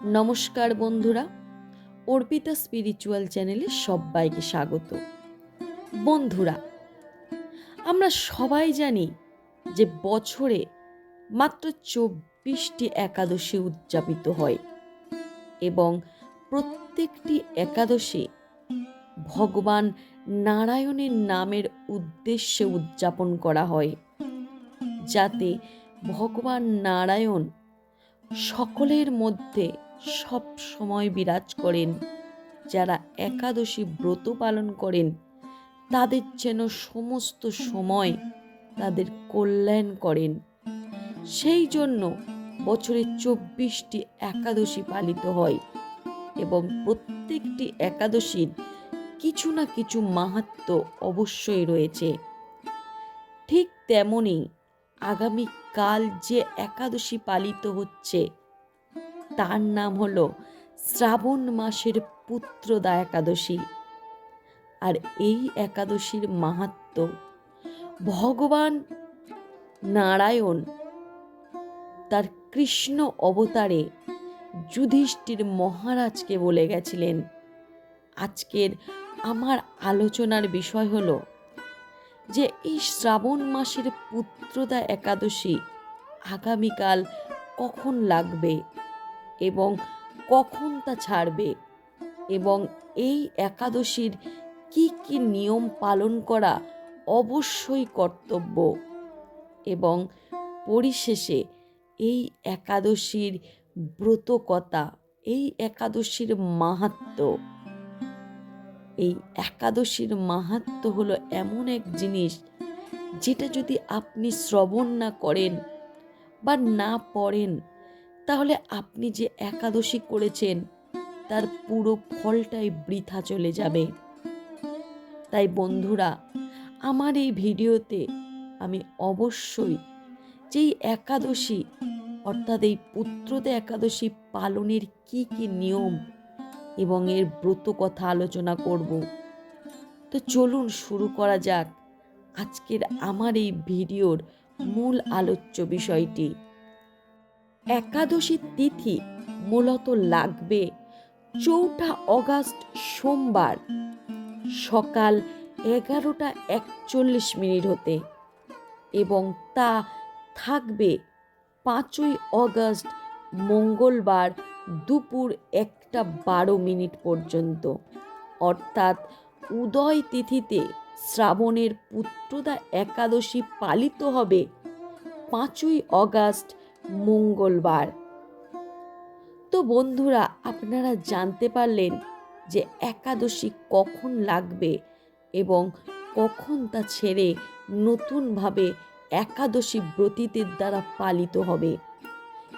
নমস্কার বন্ধুরা, অর্পিতা স্পিরিচুয়াল চ্যানেলে সবাইকে স্বাগত। বন্ধুরা, আমরা সবাই জানি যে বছরে মাত্র চব্বিশটি একাদশী উদযাপিত হয় এবং প্রত্যেকটি একাদশী ভগবান নারায়ণের নামের উদ্দেশ্যে উদযাপন করা হয়, যাতে ভগবান নারায়ণ সকলের মধ্যে সব সময় বিরাজ করেন। যারা একাদশী ব্রত পালন করেন, তাদের যেন সমস্ত সময় তাদের কল্যাণ করেন। সেই জন্য বছরে চব্বিশটি একাদশী পালিত হয় এবং প্রত্যেকটি একাদশীর কিছু না কিছু মাহাত্ম অবশ্যই রয়েছে। ঠিক তেমনই আগামী কাল যে একাদশী পালিত হচ্ছে তার নাম হলো শ্রাবণ মাসের পুত্রদা একাদশী। আর এই একাদশীর মাহাত্ম ভগবান নারায়ণ তার কৃষ্ণ অবতারে যুধিষ্ঠির মহারাজকে বলে গেছিলেন। আজকের আমার আলোচনার বিষয় হলো যে এই শ্রাবণ মাসের পুত্রদা একাদশী আগামীকাল কখন লাগবে? এবং কখন তা ছাড়বে এবং এই একাদশীর কি কি নিয়ম পালন করা অবশ্যই কর্তব্য এবং পরিশেষে এই একাদশীর ব্রতকতা, এই একাদশীর মাহাত্ম্য এই একাদশীর মাহাত্ম হলো এমন এক জিনিস যেটা যদি আপনি শ্রবণ না করেন বা না পড়েন তাহলে আপনি যে একাদশী করেছেন, তার পুরো ফলটাই বৃথা চলে যাবে। তাই বন্ধুরা, আমার এই ভিডিওতে আমি অবশ্যই যেই একাদশী, অর্থাৎ এই পুত্রদে একাদশী পালনের কি কি নিয়ম এবং এর ব্রত কথা আলোচনা করব, তো চলুন শুরু করা যাক আজকের আমার এই ভিডিওর মূল আলোচ্য বিষয়টি। একাদশী তিথি মূলত লাগবে চৌঠা অগাস্ট সোমবার সকাল এগারোটা একচল্লিশ মিনিট হতে এবং তা থাকবে পাঁচই অগাস্ট মঙ্গলবার দুপুর একটা বারো মিনিট পর্যন্ত। অর্থাৎ উদয় তিথিতে শ্রাবণের পুত্রদা একাদশী পালিত হবে পাঁচই অগাস্ট মঙ্গলবার। তো বন্ধুরা, আপনারা জানতে পারলেন যে একাদশী কখন লাগবে এবং কখন তা ছেড়ে নতুনভাবে একাদশী ব্রতীদের দ্বারা পালিত হবে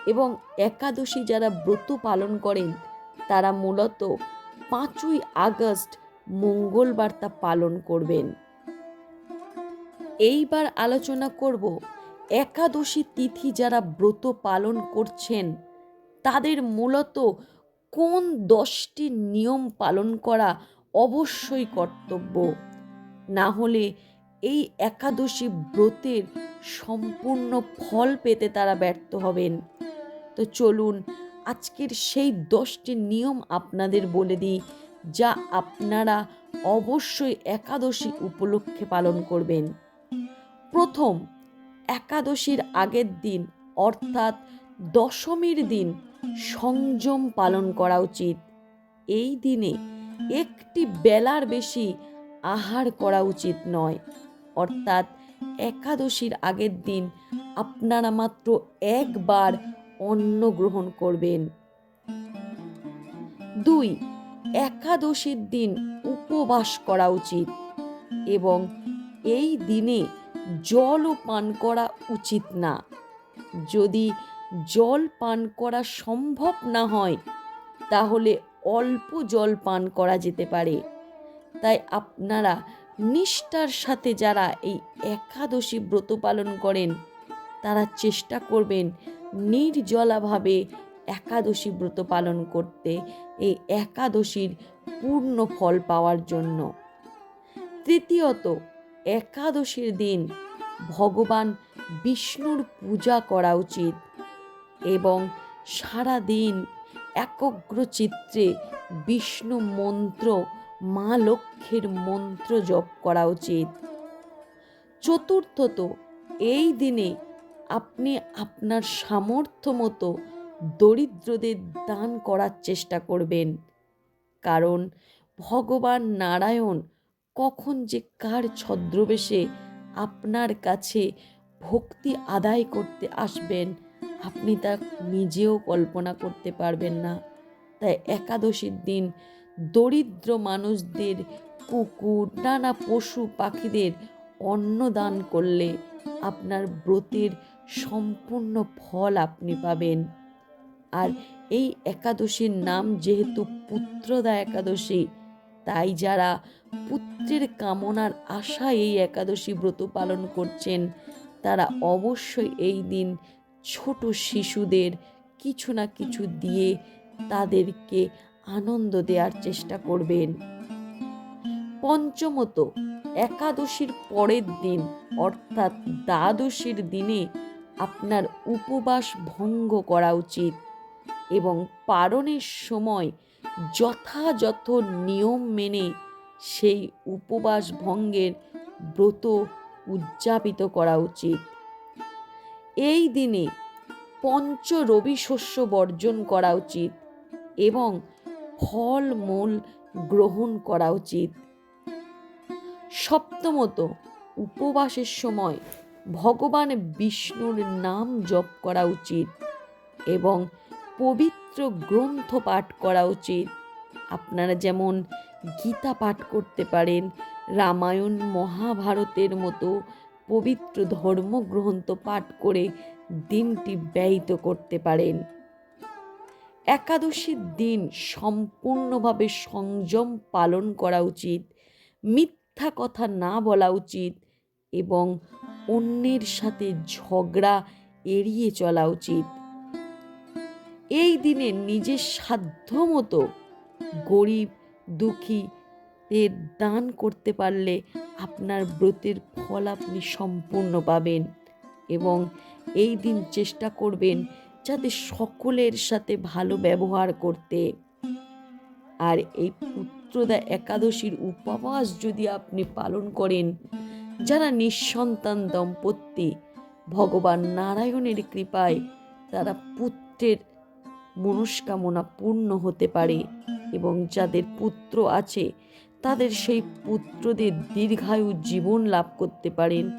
এবং একাদশী যারা ব্রত পালন করেন, তারা মূলত পাঁচই আগস্ট মঙ্গলবার তা পালন করবেন। এইবার আলোচনা করব একাদশী তিথি যারা ব্রত পালন করছেন, তাদের মূলত কোন দশটি নিয়ম পালন করা অবশ্যই কর্তব্য? না হলে এই একাদশী ব্রতের সম্পূর্ণ ফল পেতে তারা ব্যর্থ হবেন। তো চলুন, আজকের সেই দশটি নিয়ম আপনাদের বলে দিই, যা আপনারা অবশ্যই একাদশী উপলক্ষে পালন করবেন। প্রথম একাদশীর আগের দিন, অর্থাৎ দশমীর দিন সংযম পালন করা উচিত। এই দিনে একটি বেলার বেশি আহার করা উচিত নয়। অর্থাৎ একাদশীর আগের দিন আপনারা মাত্র একবার অন্ন গ্রহণ করবেন। দুই, একাদশীর দিন উপবাস করা উচিত এবং এই দিনে জলও পান করা উচিত না। যদি জল পান করা সম্ভব না হয়, তাহলে অল্প জল পান করা যেতে পারে। তাই আপনারা নিষ্ঠার সাথে যারা এই একাদশী ব্রত পালন করেন, তারা চেষ্টা করবেন নির্জলাভাবে একাদশী ব্রত পালন করতে, এই একাদশীর পূর্ণ ফল পাওয়ার জন্য। তৃতীয়ত একাদশীর দিন ভগবান বিষ্ণুর পূজা করা উচিত এবং সারা দিন একগ্র চিত্রে বিষ্ণু মন্ত্র, মা লক্ষ্মীর মন্ত্র জপ করা উচিত। চতুর্থত, এই দিনে আপনি আপনার সামর্থ্য মতো দরিদ্রদের দান করার চেষ্টা করবেন। কারণ ভগবান নারায়ণ কখন যে কার ছদ্রবেশে আপনার কাছে ভক্তি আদায় করতে আসবেন, আপনি তা নিজেও কল্পনা করতে পারবেন না। তাই একাদশীর দিন দরিদ্র মানুষদের, কুকুর, নানা পশু পাখিদের অন্ন দান করলে আপনার ব্রতের সম্পূর্ণ ফল আপনি পাবেন। আর এই একাদশীর নাম যেহেতু পুত্রদা একাদশী তাই যারা পুত্রের কামনার আশায় এই একাদশী ব্রত পালন করছেন, তারা অবশ্যই এই দিন ছোট শিশুদের কিছু না কিছু দিয়ে তাদেরকে আনন্দ দেওয়ার চেষ্টা করবেন। পঞ্চমত, একাদশীর পরের দিন, অর্থাৎ দ্বাদশীর দিনে আপনার উপবাস ভঙ্গ করা উচিত এবং পারণের সময় যথাযথ নিয়ম মেনে সেই উপবাস ভঙ্গের ব্রত উদযাপিত করা উচিত। এই দিনে পঞ্চ রবি শস্য বর্জন করা উচিত এবং ফল মূল গ্রহণ করা উচিত। সপ্তমত, উপবাসের সময় ভগবান বিষ্ণুর নাম জপ করা উচিত এবং পবিত্র গ্রন্থ পাঠ করা উচিত। আপনারা যেমন গীতা পাঠ করতে পারেন, রামায়ণ মহাভারতের মতো পবিত্র ধর্মগ্রন্থ পাঠ করে দিনটি ব্যয়িত করতে পারেন। একাদশীর দিন সম্পূর্ণভাবে সংযম পালন করা উচিত, মিথ্যা কথা না বলা উচিত এবং অন্যের সাথে ঝগড়া এড়িয়ে চলা উচিত। এই দিনে নিজের সাধ্য মতো গরিব দুঃখী এর দান করতে পারলে আপনার ব্রতের ফল আপনি সম্পূর্ণ পাবেন এবং এই দিন চেষ্টা করবেন যাতে সকলের সাথে ভালো ব্যবহার করতে। আর এই পুত্রদা একাদশীর উপবাস যদি আপনি পালন করেন, যারা নিঃসন্তান দম্পতি, ভগবান নারায়ণের কৃপায় তারা পুত্রের মনস্কামনা পূর্ণ হতে পারে এবং যাদের পুত্র আছে, তাদের সেই পুত্রদের দীর্ঘায়ু জীবন লাভ করতে পারেন।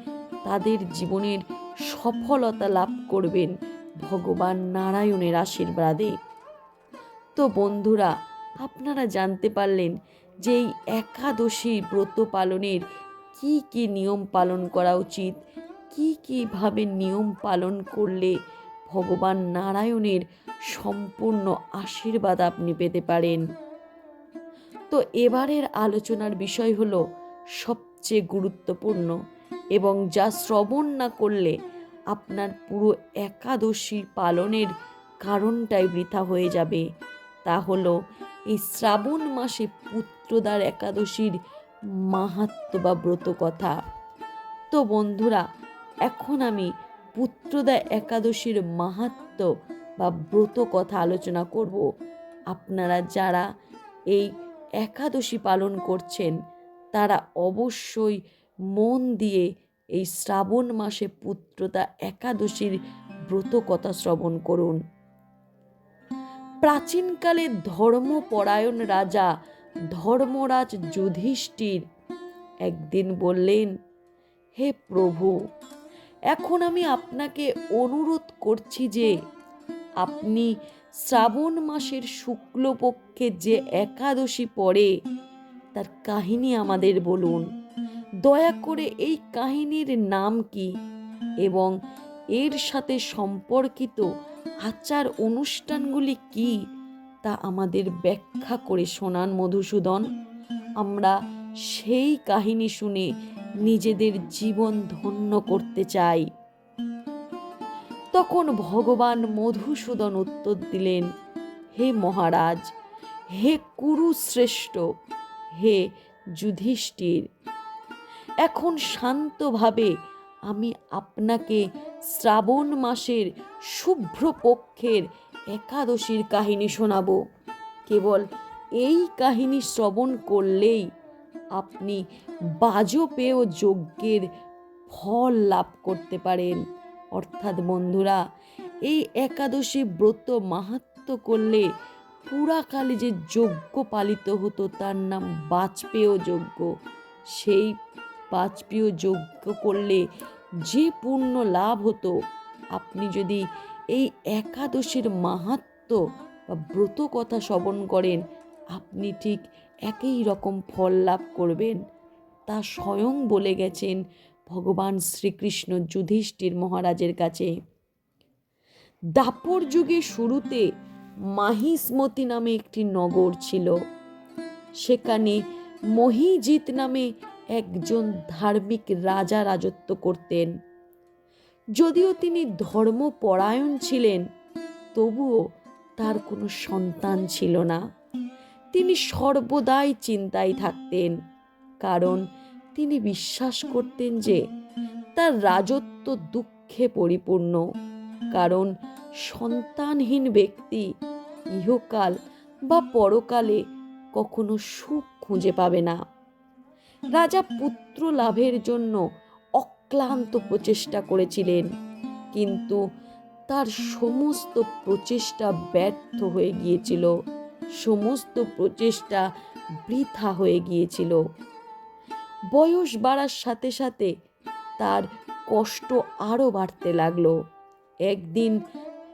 তাদের জীবনের সফলতা লাভ করবেন ভগবান নারায়ণের আশীর্বাদে। তো বন্ধুরা, আপনারা জানতে পারলেন যে এই একাদশী ব্রত পালনের কি কি নিয়ম পালন করা উচিত, কি কীভাবে নিয়ম পালন করলে ভগবান নারায়ণের সম্পূর্ণ আশীর্বাদ আপনি পেতে পারেন। তো এবারের আলোচনার বিষয় হলো সবচেয়ে গুরুত্বপূর্ণ এবং যা শ্রবণ না করলে আপনার পুরো একাদশী পালনের কারণটাই বৃথা হয়ে যাবে। তা হলো এই শ্রাবণ মাসে পুত্রদার একাদশীর মাহাত্ম বা ব্রত কথা। তো বন্ধুরা, এখন আমি পুত্রদা একাদশীর মাহাত্ম বা ব্রত কথা আলোচনা করব। আপনারা যারা এই একাদশী পালন করছেন, তারা অবশ্যই মন দিয়ে এই শ্রাবণ মাসে পুত্রতা একাদশীর ব্রত কথা শ্রবণ করুন। প্রাচীনকালে ধর্মপরায়ণ রাজা ধর্মরাজ যুধিষ্ঠির একদিন বললেন, হে প্রভু, এখন আমি আপনাকে অনুরোধ করছি যে আপনি শ্রাবণ মাসের শুক্লপক্ষে যে একাদশী পড়ে, তার কাহিনী আমাদের বলুন। দয়া করে এই কাহিনীর নাম কি এবং এর সাথে সম্পর্কিত আচার অনুষ্ঠানগুলি কি তা আমাদের ব্যাখ্যা করে শোনান মধুসূদন। আমরা সেই কাহিনী শুনে নিজেদের জীবন ধন্য করতে চাই। তখন ভগবান মধুসূদন উত্তর দিলেন, হে মহারাজ, হে কুরুশ্রেষ্ঠ, হে যুধিষ্ঠির, এখন শান্তভাবে আমি আপনাকে শ্রাবণ মাসের শুভ্র পক্ষের একাদশীর কাহিনী শোনাবো। কেবল এই কাহিনী শ্রবণ করলেই আপনি বাজপেয় যজ্ঞের ফল লাভ করতে পারেন। অর্থাৎ বন্ধুরা, এই একাদশী ব্রত মাহাত্ম করলে পুরাকালে যে যজ্ঞ পালিত হতো তার নাম বাজপেয় যজ্ঞ। সেই বাজপেয় যজ্ঞ করলে যে পূর্ণ লাভ হতো, আপনি যদি এই একাদশীর মাহাত্ম বা ব্রত কথা শ্রবণ করেন, আপনি ঠিক একই রকম ফল লাভ করবেন। তা স্বয়ং বলে গেছেন ভগবান শ্রীকৃষ্ণ যুধিষ্ঠির মহারাজের কাছে। দাপর যুগে শুরুতে মাহিসমতি নামে একটি নগর ছিল। সেখানে মহিজিৎ নামে একজন ধার্মিক রাজা রাজত্ব করতেন। যদিও তিনি ধর্মপরায়ণ ছিলেন, তবুও তার কোনো সন্তান ছিল না। তিনি সর্বদাই চিন্তায় থাকতেন, কারণ তিনি বিশ্বাস করতেন যে তার রাজত্ব দুঃখে পরিপূর্ণ, কারণ সন্তানহীন ব্যক্তি ইহকাল বা পরকালে কখনো সুখ খুঁজে পাবে না। রাজা পুত্র লাভের জন্য অক্লান্ত প্রচেষ্টা করেছিলেন, কিন্তু তার সমস্ত প্রচেষ্টা ব্যর্থ হয়ে গিয়েছিল, সমস্ত প্রচেষ্টা বৃথা হয়ে গিয়েছিল। বয়স বাড়ার সাথে সাথে তার কষ্ট আরও বাড়তে লাগল। একদিন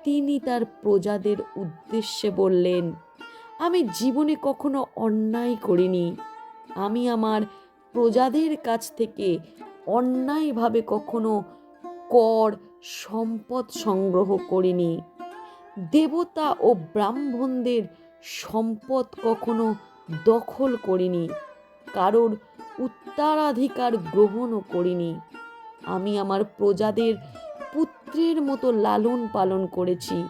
তিনি তার প্রজাদের উদ্দেশ্যে বললেন, আমি জীবনে কখনো অন্যায় করিনি। আমি আমার প্রজাদের কাছ থেকে অন্যায়ভাবে কখনো কর, সম্পদ সংগ্রহ করিনি। দেবতা ও ব্রাহ্মণদের সম্পদ কখনো দখল করিনি। কারোর উত্তরাধিকার গ্রহণও করিনি। আমি আমার প্রজাদের পুত্রের মতো লালন পালন করেছি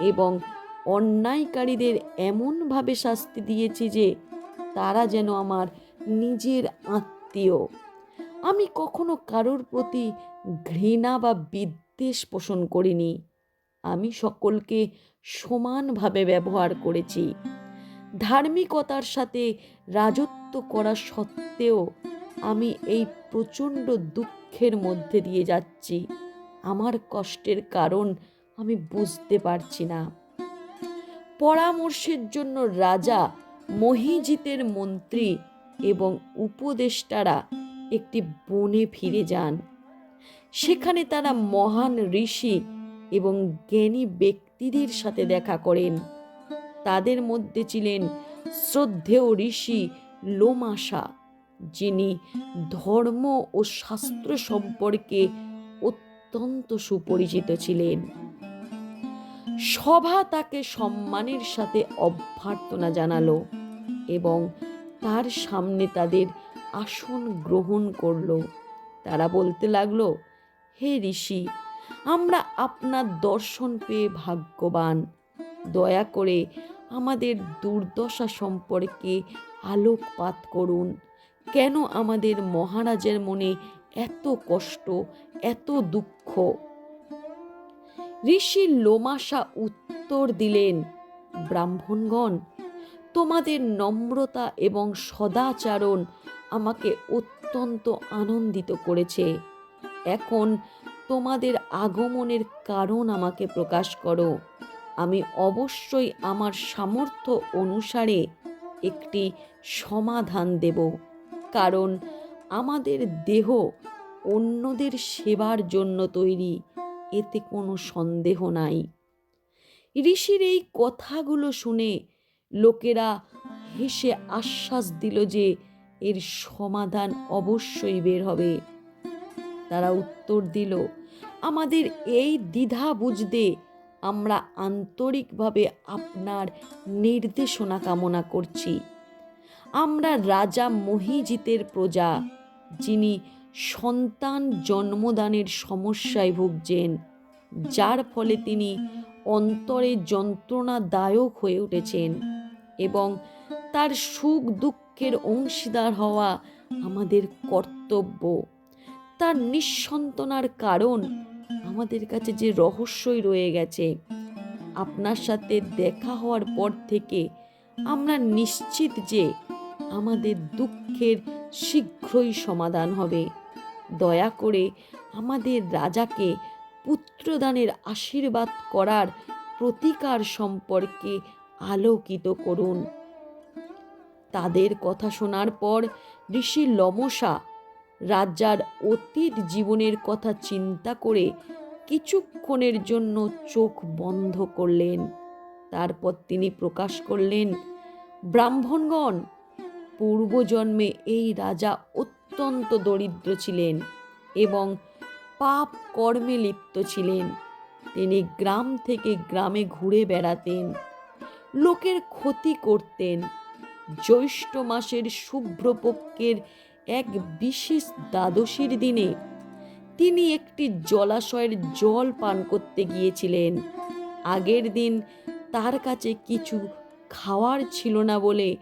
এবং অন্যায়কারীদের এমনভাবে শাস্তি দিয়েছি যে তারা যেন আমার নিজের আত্মীয়। আমি কখনো কারোর প্রতি ঘৃণা বা বিদ্বেষ পোষণ করিনি। আমি সকলকে সমানভাবে ব্যবহার করেছি। ধার্মিকতার সাথে রাজত্ব করা সত্ত্বেও আমি এই প্রচণ্ড দুঃখের মধ্যে দিয়ে যাচ্ছি। আমার কষ্টের কারণ আমি বুঝতে পারছি না। পরামর্শের জন্য রাজা, মহিজিতের মন্ত্রী এবং উপদেষ্টারা একটি বনে ফিরে যান। সেখানে তারা মহান ঋষি এবং জ্ঞানী ব্যক্তিদের সাথে দেখা করেন। তাদের মধ্যে ছিলেন শ্রদ্ধেয় ঋষি লোমাশা, যিনি ধর্ম ও শাস্ত্র সম্পর্কে অত্যন্ত সুপরিচিত ছিলেন। সভা তাকে সম্মানের সাথে অভ্যর্থনা জানালো এবং তার সামনে তাদের আসন গ্রহণ করল। তারা বলতে লাগল, হে ঋষি, আমরা আপনার দর্শন পেয়ে ভাগ্যবান। দয়া করে আমাদের দুর্দশা সম্পর্কে আলোকপাত করুন। কেন আমাদের মহারাজের মনে এত কষ্ট, এত দুঃখ? ঋষি লোমাশা উত্তর দিলেন, ব্রাহ্মণগণ, তোমাদের নম্রতা এবং সদাচারণ আমাকে অত্যন্ত আনন্দিত করেছে। এখন তোমাদের আগমনের কারণ আমাকে প্রকাশ করো। আমি অবশ্যই আমার সামর্থ্য অনুসারে একটি সমাধান দেব। কারণ আমাদের দেহ অন্যদের সেবার জন্য তৈরি, এতে কোনো সন্দেহ নাই। ঋষির এই কথাগুলো শুনে লোকেরা হেসে আশ্বাস দিল যে এর সমাধান অবশ্যই বের হবে। তারা উত্তর দিল, আমাদের এই দ্বিধা বুঝতে আমরা আন্তরিকভাবে আপনার নির্দেশনা কামনা করছি। আমরা রাজা মহিজিতের প্রজা, যিনি সন্তান জন্মদানের সমস্যায় ভুগছেন, যার ফলে তিনি অন্তরে যন্ত্রণাদায়ক হয়ে উঠেছেন এবং তার সুখ দুঃখের অংশীদার হওয়া আমাদের কর্তব্য। তার নিঃসন্তনার কারণ আমাদের কাছে যে রহস্যই রয়ে গেছে, আপনার সাথে দেখা হওয়ার পর থেকে আমরা নিশ্চিত যে আমাদের দুঃখের শীঘ্রই সমাধান হবে। দয়া করে আমাদের রাজাকে পুত্রদানের আশীর্বাদ করার প্রতিকার সম্পর্কে আলোকিত করুন। তাদের কথা শোনার পর ঋষি লমসা রাজার অতীত জীবনের কথা চিন্তা করে কিছুক্ষণের জন্য চোখ বন্ধ করলেন। তারপর তিনি প্রকাশ করলেন, ব্রাহ্মণগণ, পূর্বজন্মে এই রাজা অত্যন্ত দরিদ্র ছিলেন এবং পাপ কর্মে লিপ্ত ছিলেন। তিনি গ্রাম থেকে গ্রামে ঘুরে বেড়াতেন, লোকের ক্ষতি করতেন, জ্যৈষ্ঠ মাসের শুভ্রপক্ষের এক বিশেষ দ্বাদশীর দিনে তিনি একটি জলাশয়ের জল পান করতে গিয়েছিলেন। আগের দিন তার কাছে কিছু খাওয়ার ছিল না বলে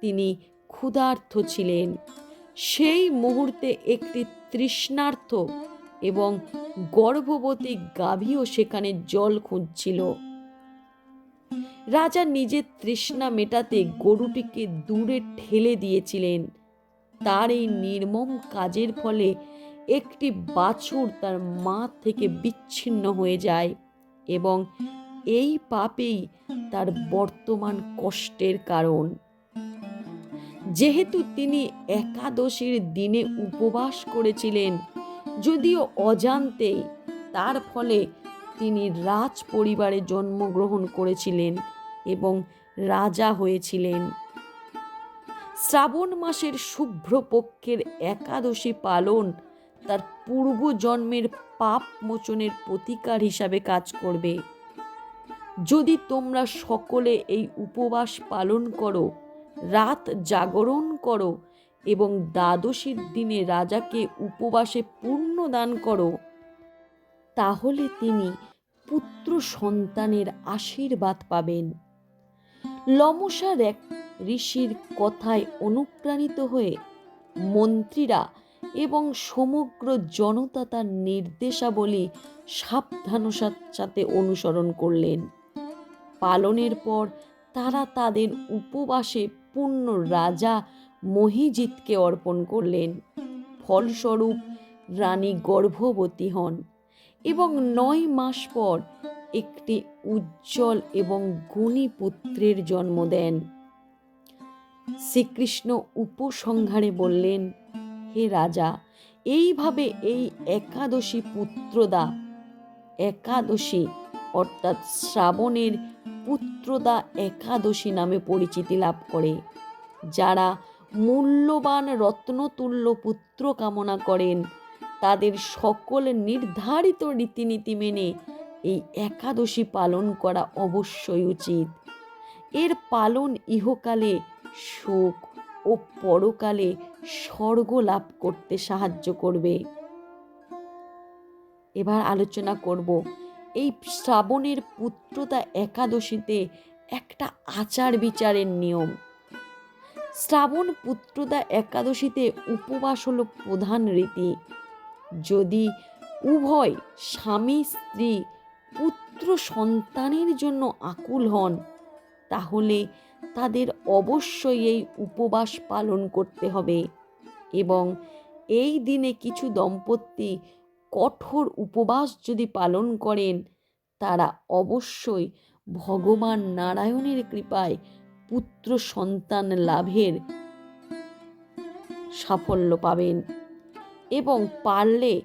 তিনি ক্ষুধার্থ ছিলেন। সেই মুহূর্তে একটি তৃষ্ণার্থ এবং গর্ভবতী গাভীও সেখানে জল খুঁজছিল। রাজা নিজের তৃষ্ণা মেটাতে গরুটিকে দূরে ঠেলে দিয়েছিলেন। তার এই নির্মম কাজের ফলে একটি বাছুর তার মা থেকে বিচ্ছিন্ন হয়ে যায় এবং এই পাপেই তার বর্তমান কষ্টের কারণ। যেহেতু তিনি একাদশীর দিনে উপবাস করেছিলেন, যদিও অজান্তে তার ফলে তিনি রাজ পরিবারে জন্মগ্রহণ করেছিলেন এবং রাজা হয়েছিলেন। শ্রাবণ মাসের শুভ্রপক্ষের একাদশী পালন তার পূর্বজন্মের পাপ মোচনের প্রতিকার হিসাবে কাজ করবে। যদি তোমরা সকলে এই উপবাস পালন করো, রাত জাগরণ করো এবং দ্বাদশীর দিনে রাজাকে উপবাসে পূর্ণ দান করো, তাহলে তিনি পুত্র সন্তানের আশীর্বাদ পাবেন। লমসার এক ঋষির কথায় অনুপ্রাণিত হয়ে মন্ত্রীরা এবং সমগ্র জনতা তার নির্দেশাবলী সাবধানতার সাথে অনুসরণ করলেন। পালনের পর তারা তাদের উপবাসে পূর্ণ রাজা মহিজিৎকে অর্পণ করলেন। ফলস্বরূপ রানী গর্ভবতী হন এবং নয় মাস পর একটি উজ্জ্বল এবং গুণী পুত্রের জন্ম দেন। শ্রীকৃষ্ণ উপসংহারে বললেন, হে রাজা, এইভাবে এই একাদশী পুত্রদা, একাদশী অর্থাৎ শ্রাবণের পুত্রদা একাদশী নামে পরিচিতি লাভ করে, যারা মূল্যবান রত্নতুল্য পুত্র কামনা করেন, তাদের সকল নির্ধারিত রীতিনীতি মেনে এই একাদশী পালন করা অবশ্যই উচিত। এর পালন ইহকালে সুখ ও পরকালে স্বর্গ লাভ করতে সাহায্য করবে। এবার আলোচনা করব, এই শ্রাবণের পুত্রতা একাদশীতে একটা আচার বিচারের নিয়ম। শ্রাবণ পুত্রতা একাদশীতে উপবাস হলো প্রধান রীতি। যদি উভয় স্বামী, স্ত্রী, পুত্র, সন্তানের জন্য আকুল হন, তাহলে তাদের অবশ্যই এই উপবাস পালন করতে হবে এবং এই দিনে কিছু দম্পতি কঠোর উপবাস যদি পালন করেন, তারা অবশ্যই ভগবান নারায়ণের কৃপায় পুত্র সন্তান লাভের সাফল্য পাবেন এবং পারলে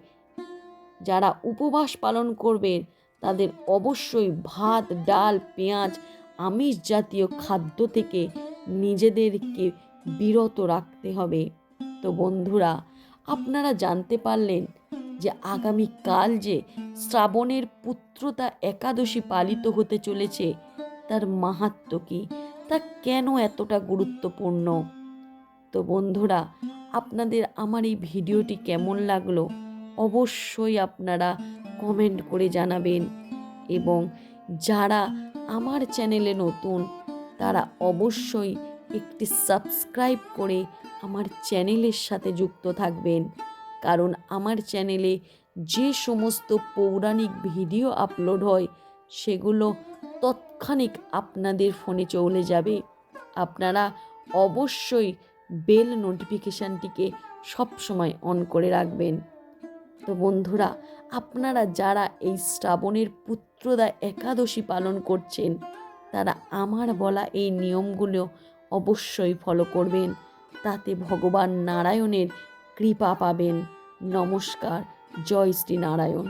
যারা উপবাস পালন করবেন, তাদের অবশ্যই ভাত, ডাল, পেঁয়াজ আমিষ জাতীয় খাদ্য থেকে নিজেদেরকে বিরত রাখতে হবে। তো বন্ধুরা, আপনারা জানতে পারলেন যে আগামীকাল যে শ্রাবণের পুত্রতা একাদশী পালিত হতে চলেছে, তার মাহাত্ম কি? তা কেন এতটা গুরুত্বপূর্ণ? তো বন্ধুরা, আপনাদের আমার এই ভিডিওটি কেমন লাগল অবশ্যই আপনারা কমেন্ট করে জানাবেন। এবং যারা আমার চ্যানেলে নতুন, তারা অবশ্যই একটি সাবস্ক্রাইব করে আমার চ্যানেলের সাথে যুক্ত থাকবেন। কারণ আমার চ্যানেলে যে সমস্ত পৌরাণিক ভিডিও আপলোড হয়, সেগুলো তৎক্ষণিক আপনাদের ফোনে চলে যাবে। আপনারা অবশ্যই বেল নোটিফিকেশানটিকে সবসময় অন করে রাখবেন। তো বন্ধুরা, আপনারা যারা এই শ্রাবণের পুত্রদা একাদশী পালন করছেন, তারা আমার বলা এই নিয়মগুলো অবশ্যই ফলো করবেন। তাতে ভগবান নারায়ণের কৃপা পাবেন। নমস্কার, জয় শ্রী নারায়ণ।